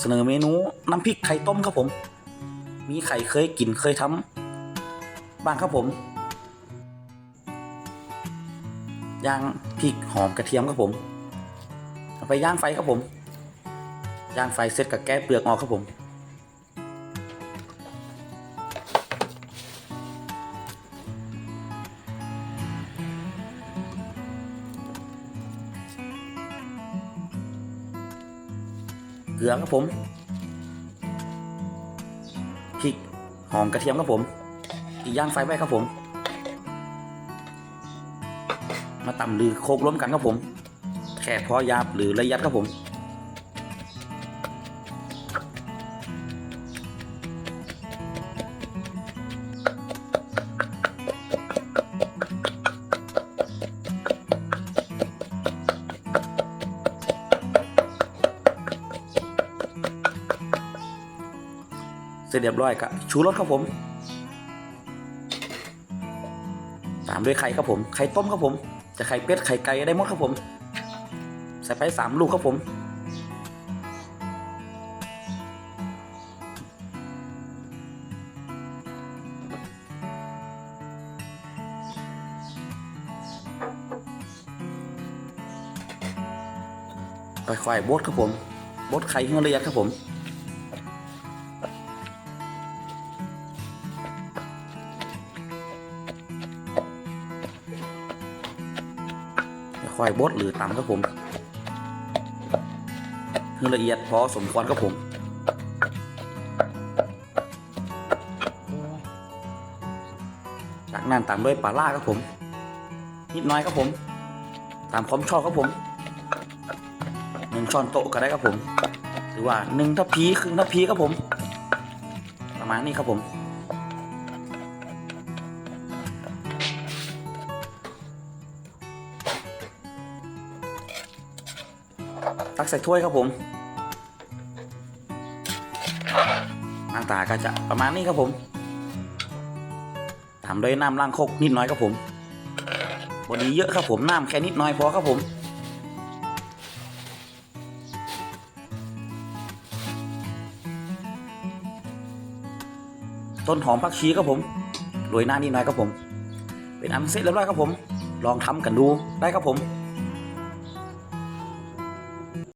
เสนอเมนูน้ำพริกไข่ต้มครับผม มีไข่เคยกินเคยทำบ้างครับผมย่างพริกหอมกระเทียมครับผมเอาไปย่างไฟครับผมย่างไฟเสร็จกับแก้เปลือกออกครับผม เกลือครับผมพริกหอมกระเทียมครับผมอีกย่างไฟไว้ครับผม มาตำหรือโคกล้มกันครับผมแค่พอหยาบหรือระยัดครับผม ร็จเรียบร้อยก็ชูรสครับผม ตามด้วยไข่ครับผม ไข่ต้มครับผม จะไข่เป็ดไข่ไก่ได้หมดครับผม ใส่ไปสามลูกครับผมค่อยๆบดครับผมบดไข่ให้ละเอียดครับผม ค่อยบดหรือตำครับผมให้ละเอียดพอสมควรครับผมจากนั้นตามด้วยปลาล่าครับผม นิดน้อยครับผม ตามความชอบครับผมหนึ่งช้อนโต๊ะก็ได้ครับผม หรือว่าหนึ่งทัพพีครึ่งทัพพีครับผม ประมาณนี้ครับผม ตักใส่ถ้วยครับผมหน้าตาก็จะประมาณนี้ครับผมตามด้วยน้ำล้างคกนิดน้อยครับผมบอดีเยอะครับผมน้ำแค่นิดน้อยพอครับผมต้นหอมผักชีครับผมโรยหน้านิดน้อยครับผม เป็นอันเสร็จแล้วครับผม ลองทำกันดูได้ครับผม